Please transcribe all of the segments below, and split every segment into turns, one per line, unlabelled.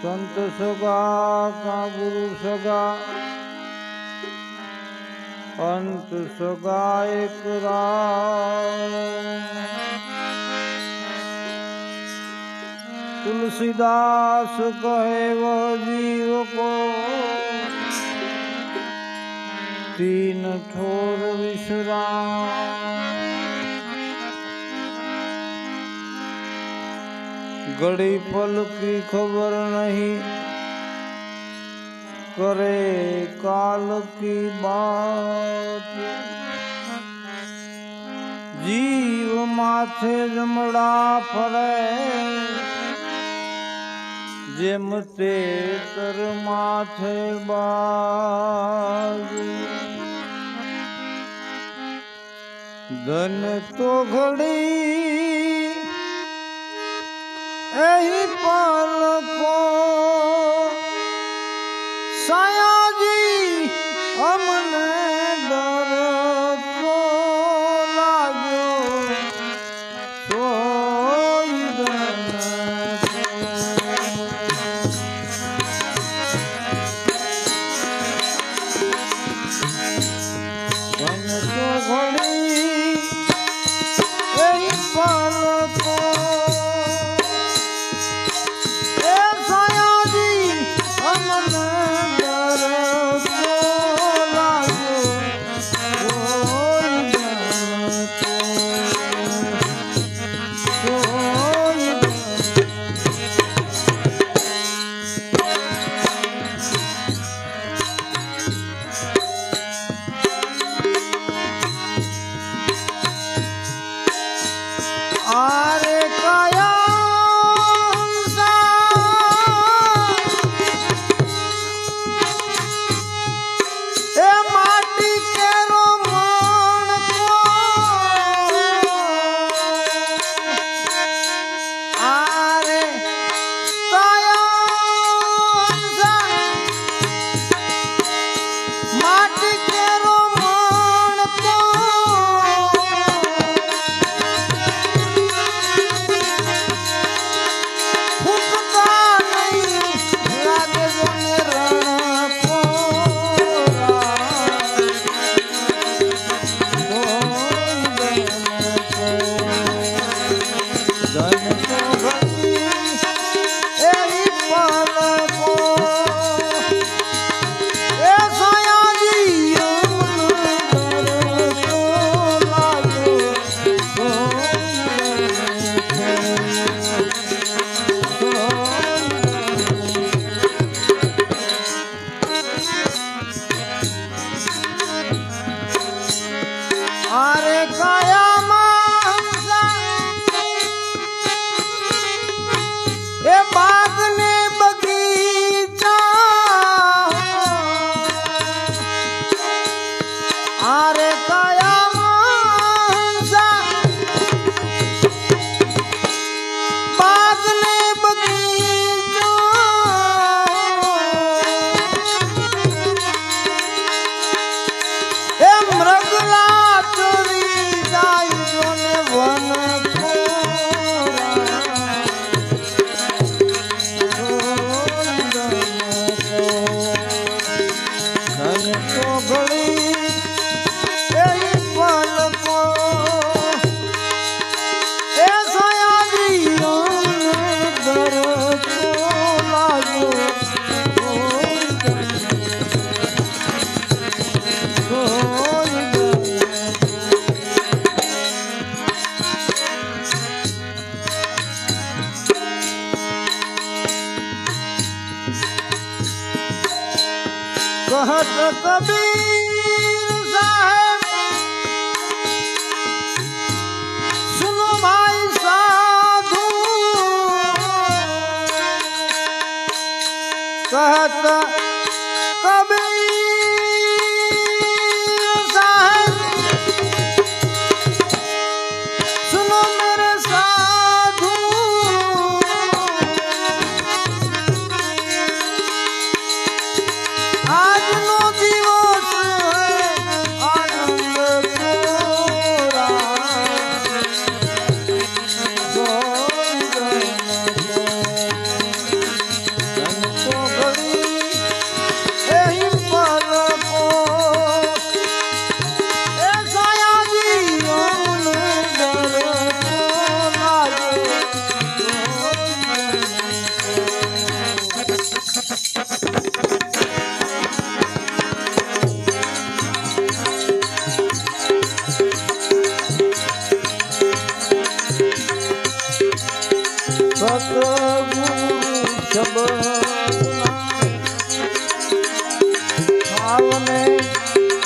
સંત સગા કા ગુરુ સગા, અંત સગા એક તુલસીદાસ કહે જીવ કો, તીન ઠોર વિશ્રામ. ઘડી પલકી ખબર નહીં. કરે કાલ કી બાત જીવ માથે જમડા ફરે. જેમ તે કર માથે બાજ. ધન તો ઘડી એહી પલકો સયાજી અમ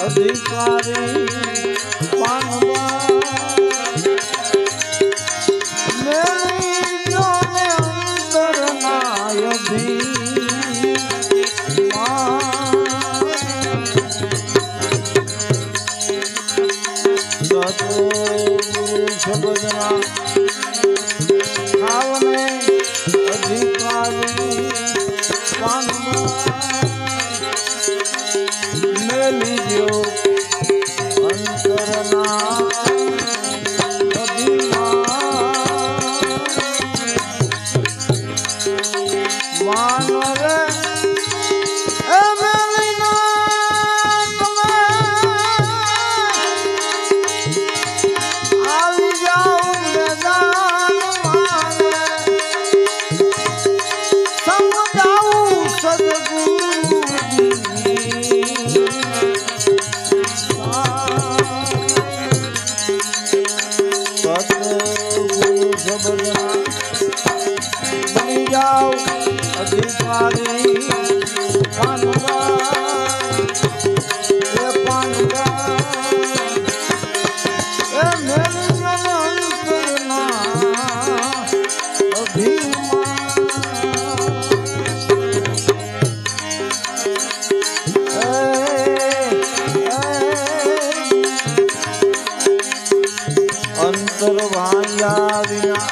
અધિકારી પાનવા સુરવાયા આવ્યા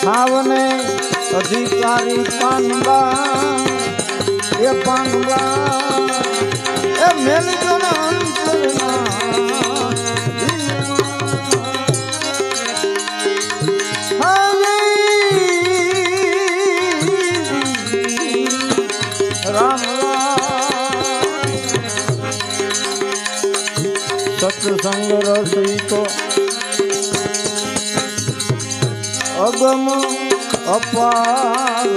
સાવને અધિકારી પાનબા એ પાનબા એ મેલજો અંતરના સત્સંગ રસિકો. અગમ અપાર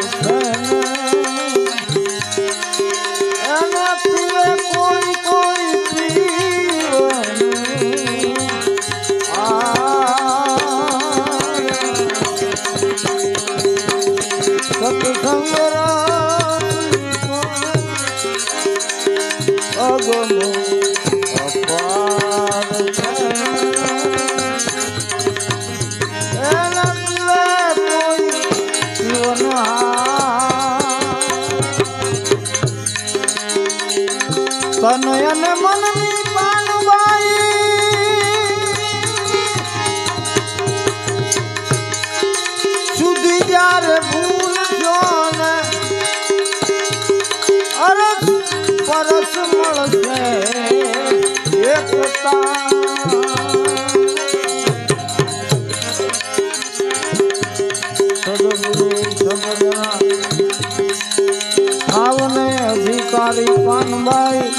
અધિકારી પાનભાઈ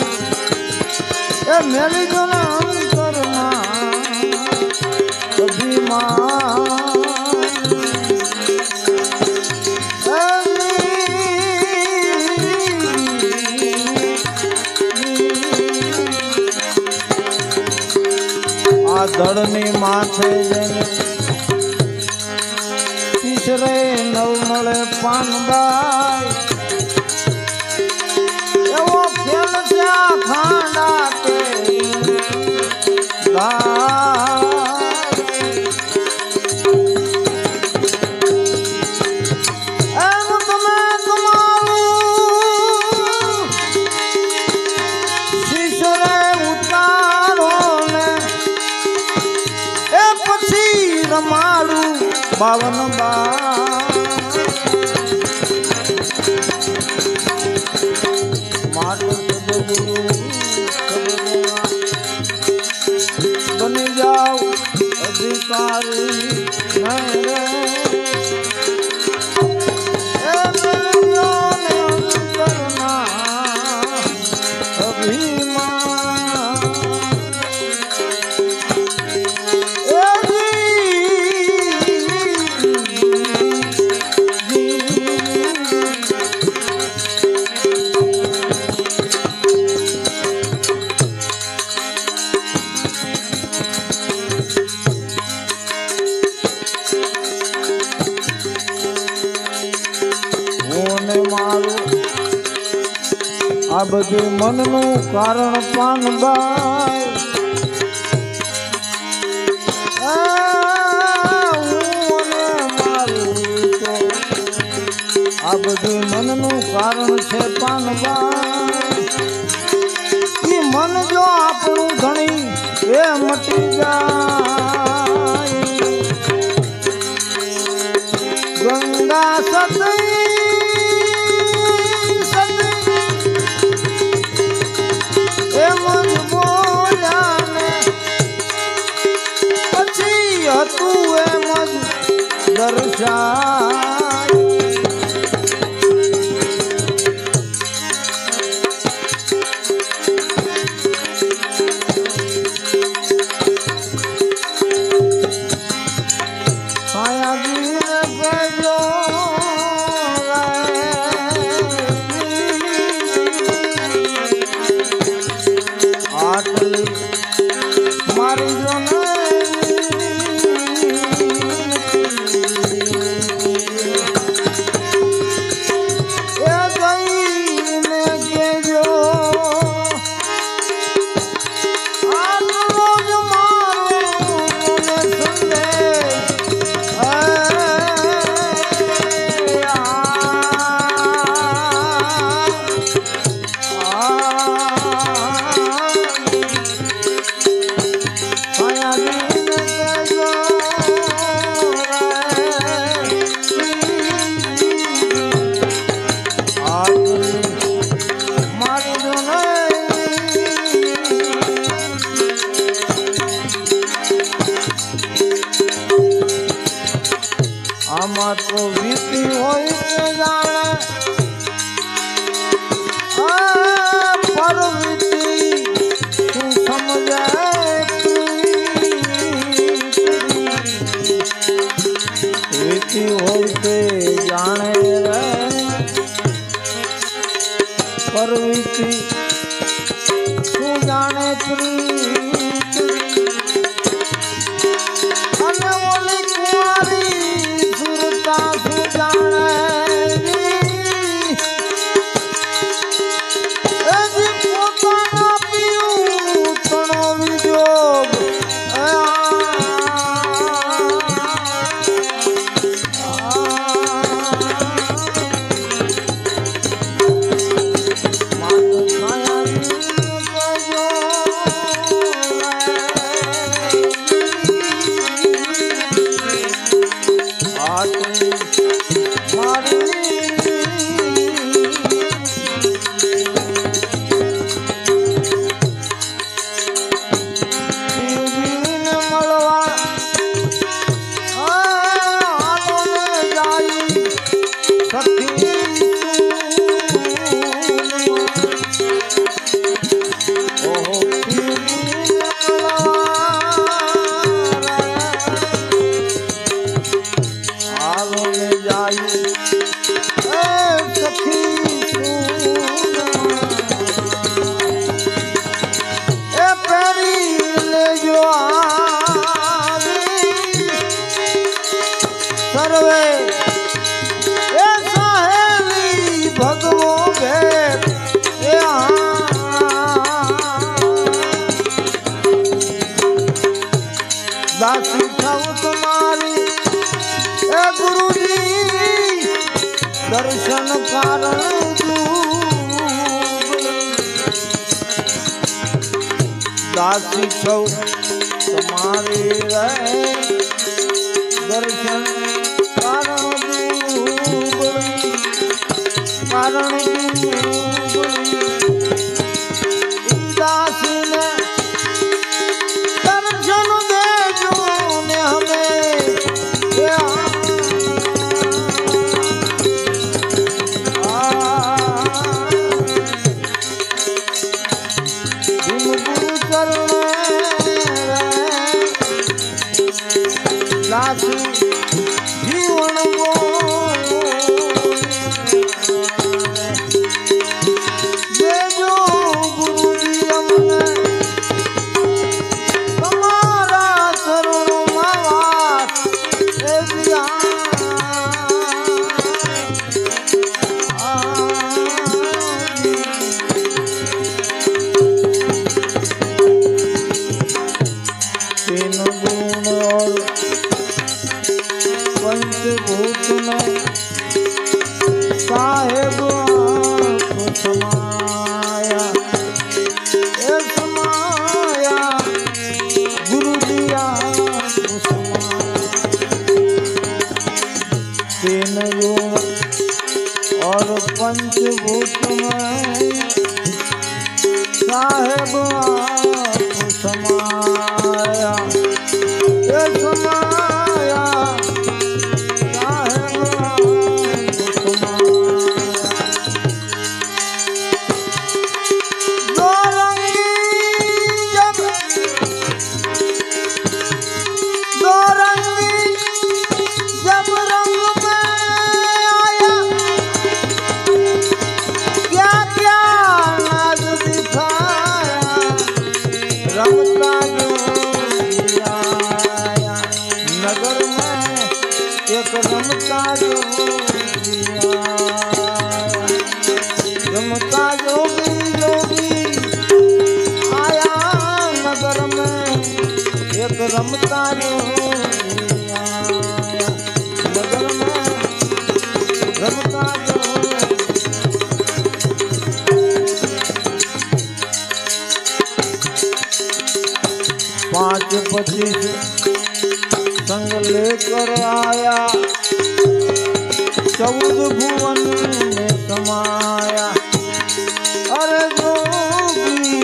એ મેલી દળની માથે જઈને તીસરે નવમળે પાનબાઈ એવો ખેલ છે ખાંડા કે કારણ પાનબાઈ આ બધું મનનું કારણ છે પાનબાઈ મન જો આપણું ધણી, એ મટી જાય. ગંગા સતૈ दर्शा મનમાં તો વીતી હોય જાણે દાસ સૌ તમારે રહે. જોગ ભુવન ને સમાયા અરે જોગી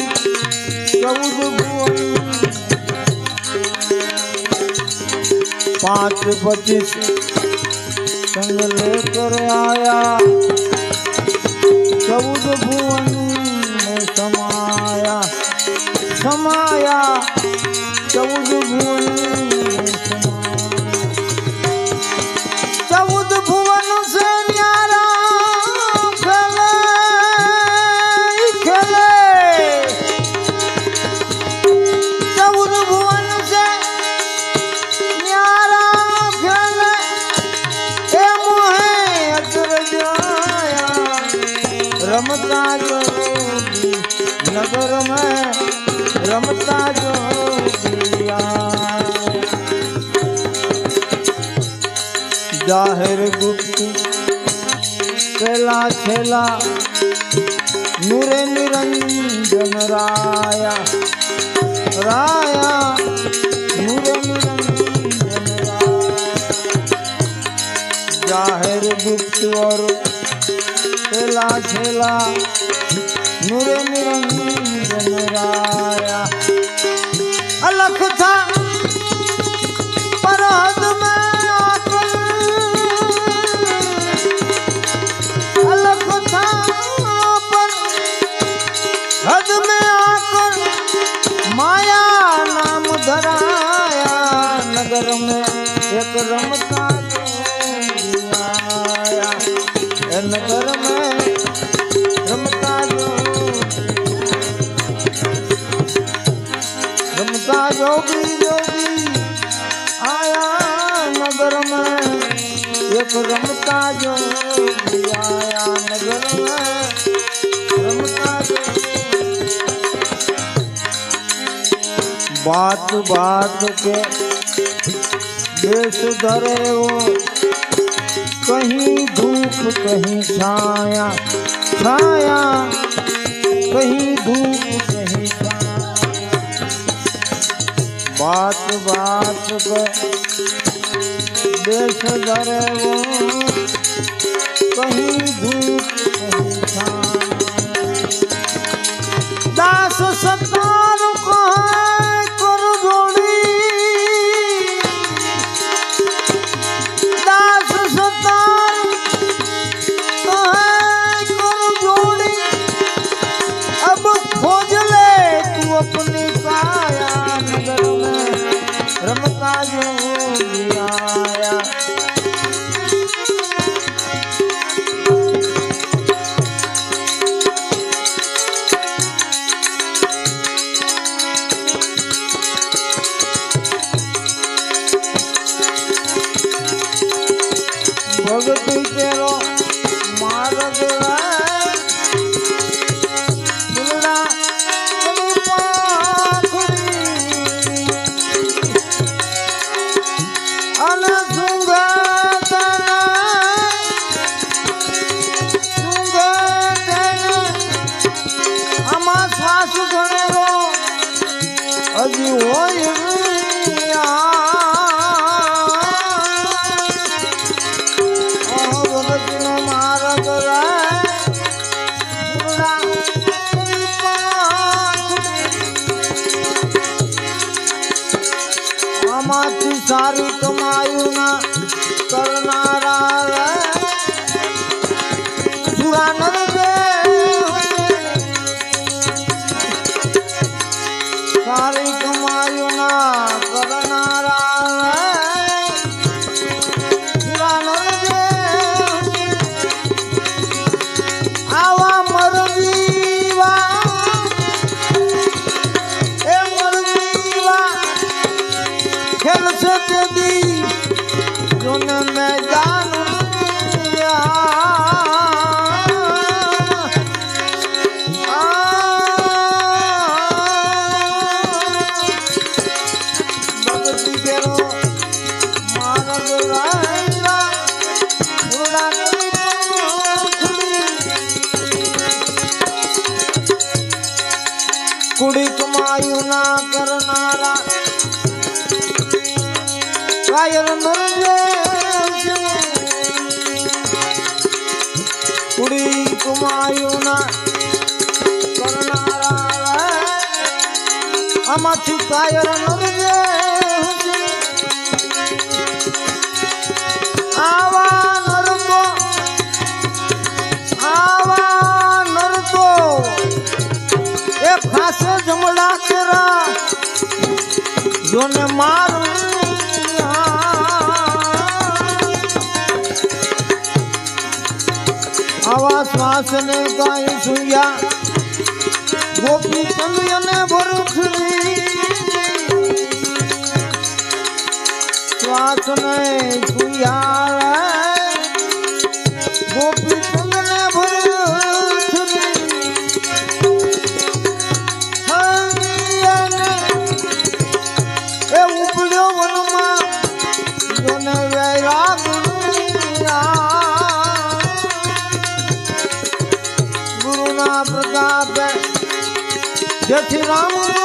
ચૌદ ભુવન પાંચ પચીસ સંગ લે કર આયા ચૌદ ભુવન ને સમાયા સમાયા ચૌદ ભુવન રમતા જોગી નગરમાં રમતા જોગિયા જાહેર ગુપ્ત પેલા છેલા નૂરે નિરંજન રાયા રાયા નૂરે નિરંજન રાયા જાહેર ગુપ્ત ઓર છેલા છેલા નૂર નિરંજન રાયા અલખ થા बात बात के देश धरे वो कहीं धूप कहीं छाया छाया कहीं धूप વાત વાત દેશ ધરવો કહી ધૂપ દાસ સતા তুইতে आनंद કુડી કમાયું ના કરનારા. કાયર મરજે કુડી કમાયું ના કરનારા. આમાંથી કાયર મરજે જોન મારું આવા શ્વાસ ને કાંઈ સુયા. ગોપી કન્યાને ભરખવી શ્વાસ ને સુયા. Já tiramos